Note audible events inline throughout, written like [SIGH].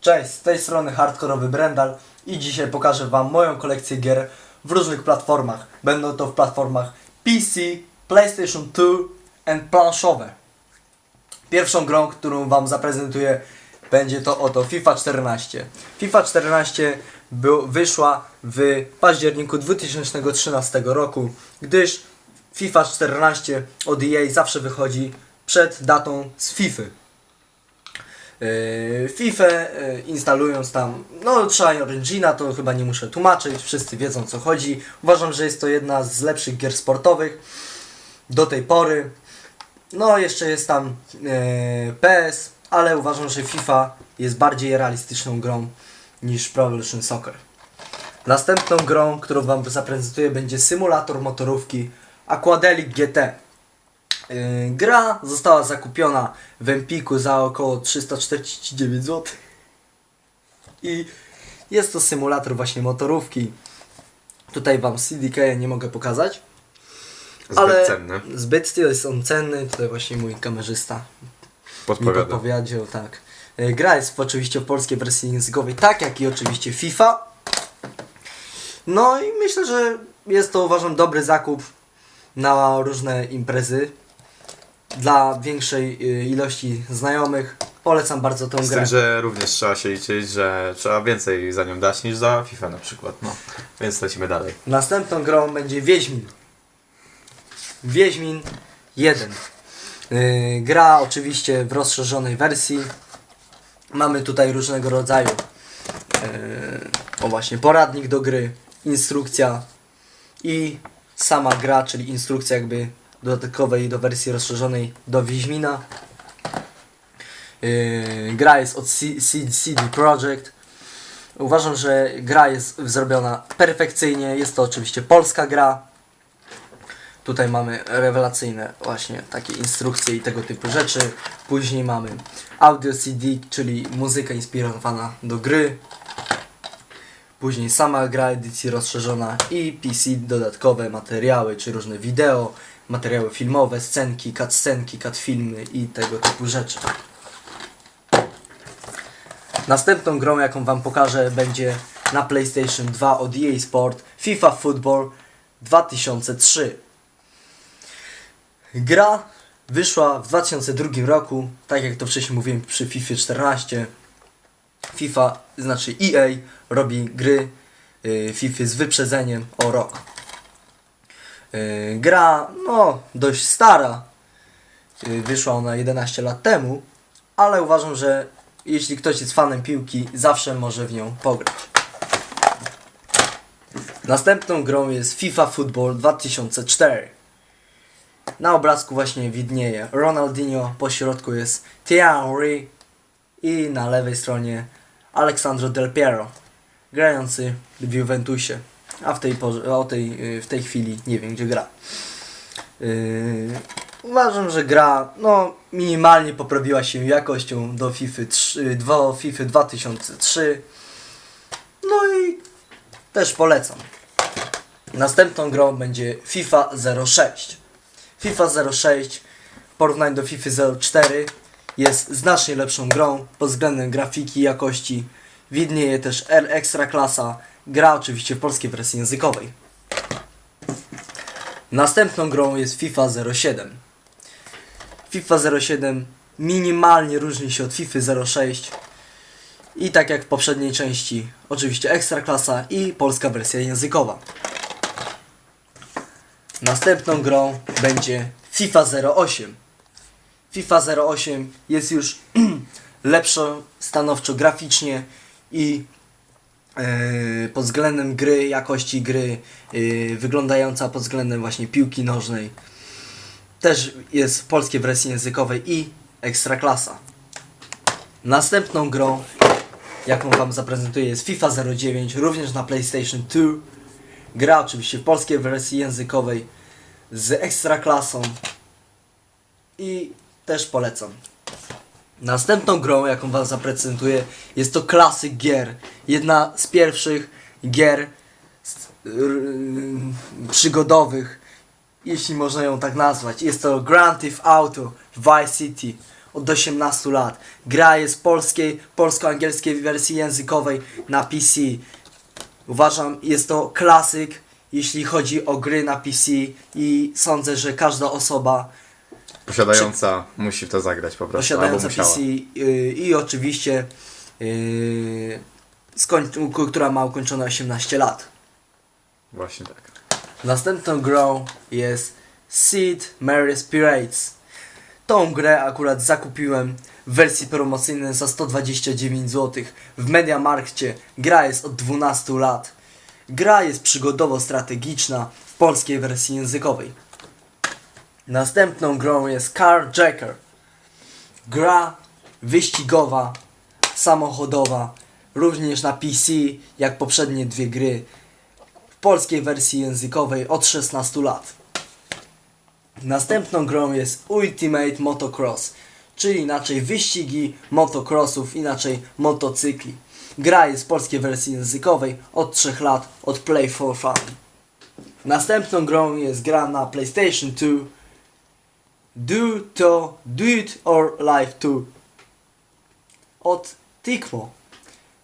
Cześć, z tej strony Hardkorowy Brendal i dzisiaj pokażę Wam moją kolekcję gier w różnych platformach. Będą to w platformach PC, PlayStation 2 i planszowe. Pierwszą grą, którą Wam zaprezentuję będzie to oto FIFA 14. FIFA 14 był, wyszła w październiku 2013 roku, gdyż FIFA 14 od EA zawsze wychodzi przed datą z FIFA. Yy, FIFA yy, instalując tam, no trzeba Origina, to chyba nie muszę tłumaczyć, wszyscy wiedzą co chodzi. Uważam, że jest to jedna z lepszych gier sportowych do tej pory. No jeszcze jest tam yy, PS, ale uważam, że FIFA jest bardziej realistyczną grą niż Pro Evolution Soccer. Następną grą, którą Wam zaprezentuję będzie symulator motorówki Aquadelic GT. Yy, gra została zakupiona w Empiku za około 349 zł. I jest to symulator właśnie motorówki. Tutaj Wam CDK nie mogę pokazać. Zbyt ale cenne. Zbyt jest on cenny. Tutaj właśnie mój kamerzysta mi Podpowiada. podpowiedział, tak. Yy, Gra jest oczywiście w polskiej wersji językowej, tak jak i oczywiście FIFA. No i myślę, że jest to uważam dobry zakup na różne imprezy. Dla większej y, ilości znajomych polecam bardzo tą Z grę. tym, że również trzeba się liczyć, że trzeba więcej za nią dać niż za FIFA na przykład. No. Więc lecimy dalej. Następną grą będzie Wiedźmin. Wiedźmin 1. Yy, gra oczywiście w rozszerzonej wersji. Mamy tutaj różnego rodzaju yy, o właśnie poradnik do gry, instrukcja i sama gra, czyli instrukcja jakby dodatkowej do wersji rozszerzonej do Wiedźmina. Yy, gra jest od CD Projekt. Uważam, że gra jest zrobiona perfekcyjnie. Jest to oczywiście polska gra. Tutaj mamy rewelacyjne właśnie takie instrukcje i tego typu rzeczy. Później mamy audio CD, czyli muzyka inspirowana do gry. Później sama gra, edycja rozszerzona i PC dodatkowe materiały, czy różne wideo, materiały filmowe, scenki, cutscenki, filmy i tego typu rzeczy. Następną grą, jaką Wam pokażę, będzie na PlayStation 2 od EA Sport FIFA Football 2003. Gra wyszła w 2002 roku, tak jak to wcześniej mówiłem przy FIFA 14. FIFA, znaczy EA, robi gry y, FIFA z wyprzedzeniem o rok. Y, gra, no, dość stara. Y, wyszła ona 11 lat temu, ale uważam, że jeśli ktoś jest fanem piłki, zawsze może w nią pograć. Następną grą jest FIFA Football 2004. Na obrazku właśnie widnieje Ronaldinho, po środku jest Thierry i na lewej stronie Alexandro Del Piero, grający w Juventusie, a w tej, o tej, y, w tej chwili nie wiem gdzie gra. Yy, uważam, że gra no, minimalnie poprawiła się jakością do FIFA, 3, do FIFA 2003. No i też polecam. Następną grą będzie FIFA 06. FIFA 06 w porównaniu do FIFA 04 jest znacznie lepszą grą pod względem grafiki i jakości. Widnieje też R Extra klasa, gra oczywiście w polskiej wersji językowej. Następną grą jest FIFA 07. FIFA 07 minimalnie różni się od FIFA 06 i tak jak w poprzedniej części, oczywiście ekstra klasa i polska wersja językowa. Następną grą będzie FIFA 08. FIFA 08 jest już [CLEARS THROAT] lepszą stanowczo graficznie i pod względem gry, jakości gry, yy, wyglądająca pod względem właśnie piłki nożnej. Też jest w polskiej wersji językowej i ekstra klasa. Następną grą, jaką Wam zaprezentuję jest FIFA 09, również na PlayStation 2. Gra oczywiście w polskiej wersji językowej z ekstra klasą i też polecam. Następną grą, jaką Wam zaprezentuję, jest to klasyk gier. Jedna z pierwszych gier przygodowych, jeśli można ją tak nazwać. Jest to Grand Theft Auto Vice City. od 18 lat. Gra jest polskiej, polsko-angielskiej wersji językowej na PC. Uważam, jest to klasyk, jeśli chodzi o gry na PC i sądzę, że każda osoba Posiadająca musi w to zagrać po prostu. posiadająca. PC yy, i oczywiście yy, skoń, która ma ukończone 18 lat. Właśnie tak. Następną grą jest Seed Mary's Pirates. Tą grę akurat zakupiłem w wersji promocyjnej za 129 zł w Mediamarkcie. Gra jest od 12 lat. Gra jest przygodowo-strategiczna w polskiej wersji językowej. Następną grą jest Carjacker. Gra wyścigowa, samochodowa, również na PC, jak poprzednie dwie gry w polskiej wersji językowej od 16 lat. Następną grą jest Ultimate Motocross, czyli inaczej wyścigi motocrossów, inaczej motocykli. Gra jest w polskiej wersji językowej od 3 lat od Play for Fun. Następną grą jest gra na PlayStation 2 Do to Do It or Live 2 od Tecmo.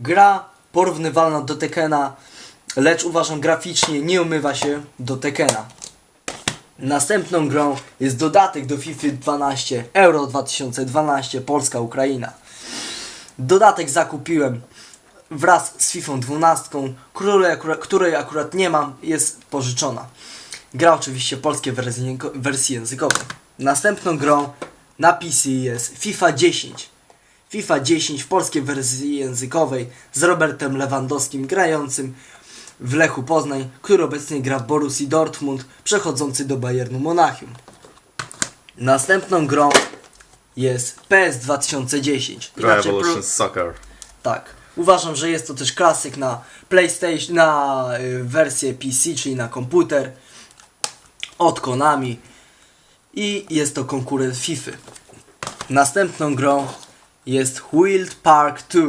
Gra porównywalna do Tekena, lecz uważam graficznie nie umywa się do Tekena. Następną grą jest dodatek do FIFA 12 Euro 2012 Polska-Ukraina. Dodatek zakupiłem wraz z FIFA 12, której akurat, której akurat nie mam, jest pożyczona. Gra oczywiście polskie wersji, wersji językowej. Następną grą na PC jest FIFA 10. FIFA 10 w polskiej wersji językowej z Robertem Lewandowskim grającym w Lechu Poznań, który obecnie gra w Borussii Dortmund, przechodzący do Bayernu Monachium. Następną grą jest PS 2010. Pro Inaczej pro- Evolution Soccer. tak. Uważam, że jest to też klasyk na PlayStation, na y, wersję PC, czyli na komputer od Konami i jest to konkurent FIFA. Następną grą jest Wild Park 2.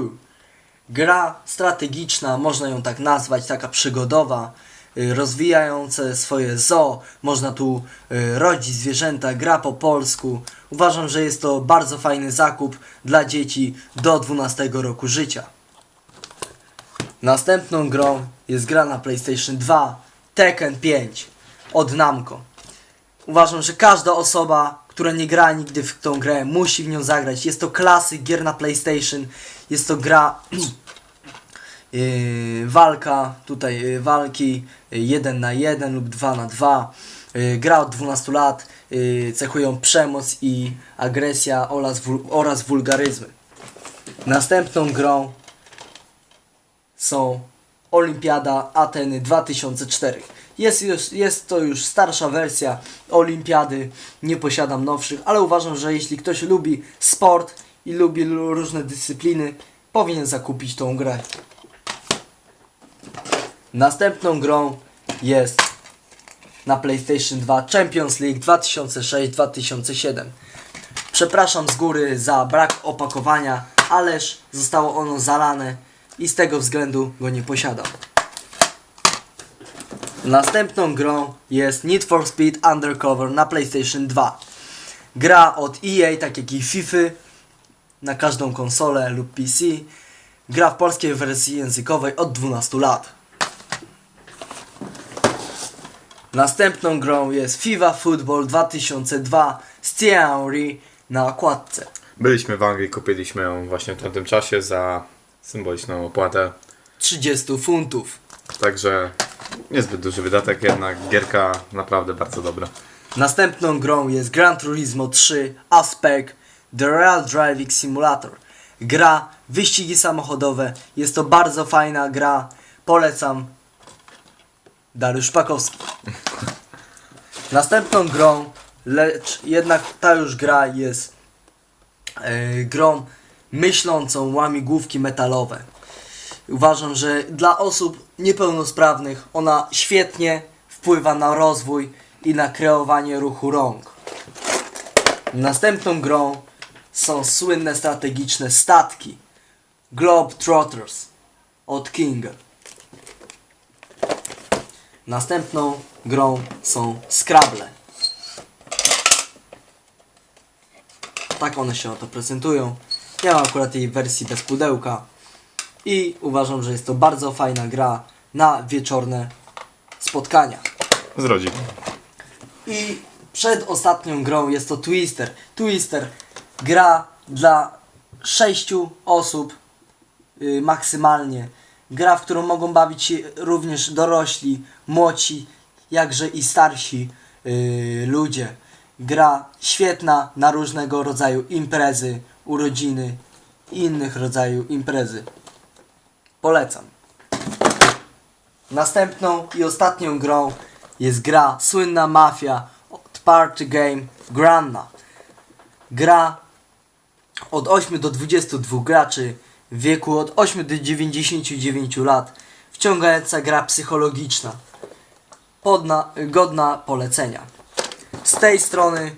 Gra strategiczna, można ją tak nazwać, taka przygodowa, y, rozwijające swoje zoo, można tu y, rodzić zwierzęta, gra po polsku. Uważam, że jest to bardzo fajny zakup dla dzieci do 12 roku życia. Następną grą jest gra na PlayStation 2 Tekken 5 od Namco. Uważam, że każda osoba, która nie gra nigdy w tą grę, musi w nią zagrać. Jest to klasyk gier na PlayStation. Jest to gra [CLEARS THROAT] yy, walka, tutaj yy, walki 1 na 1 lub 2 na 2. Yy, gra od 12 lat, yy, cechują przemoc i agresja oraz, wul- oraz wulgaryzmy. Następną grą są Olimpiada Ateny 2004. Jest, już, jest to już starsza wersja Olimpiady, nie posiadam nowszych, ale uważam, że jeśli ktoś lubi sport i lubi lu- różne dyscypliny, powinien zakupić tą grę. Następną grą jest na PlayStation 2 Champions League 2006-2007. Przepraszam z góry za brak opakowania, ależ zostało ono zalane i z tego względu go nie posiadam. Następną grą jest Need for Speed Undercover na PlayStation 2. Gra od EA, tak jak i FIFA, na każdą konsolę lub PC. Gra w polskiej wersji językowej od 12 lat. Następną grą jest FIFA Football 2002 z Thierry na okładce. Byliśmy w Anglii, kupiliśmy ją właśnie w tamtym czasie za symboliczną opłatę. 30 funtów. Także niezbyt duży wydatek, jednak gierka naprawdę bardzo dobra. Następną grą jest Gran Turismo 3 Aspect The Real Driving Simulator. Gra, wyścigi samochodowe. Jest to bardzo fajna gra. Polecam. Dariusz Pakowski. [LAUGHS] Następną grą, lecz jednak ta już gra jest e, grą myślącą łamigłówki metalowe. Uważam, że dla osób niepełnosprawnych ona świetnie wpływa na rozwój i na kreowanie ruchu rąk. Następną grą są słynne strategiczne statki Globetrotters od Kinga. Następną grą są Scrabble. Tak one się oto prezentują. Ja mam akurat jej wersji bez pudełka. I uważam, że jest to bardzo fajna gra na wieczorne spotkania. Z. I przed ostatnią grą jest to Twister. Twister gra dla sześciu osób yy, maksymalnie. Gra, w którą mogą bawić się również dorośli, młodsi, jakże i starsi yy, ludzie. Gra świetna na różnego rodzaju imprezy, urodziny i innych rodzaju imprezy. Polecam. Następną i ostatnią grą jest gra słynna Mafia od Party Game Granna. Gra od 8 do 22 graczy w wieku od 8 do 99 lat. Wciągająca gra psychologiczna. Podna, godna polecenia. Z tej strony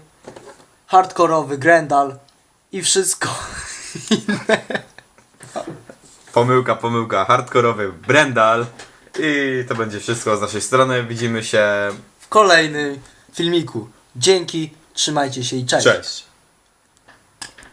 hardkorowy Grendal i wszystko Pomyłka, pomyłka, hardkorowy Brendal. I to będzie wszystko z naszej strony. Widzimy się. w kolejnym filmiku. Dzięki, trzymajcie się i cześć. Cześć.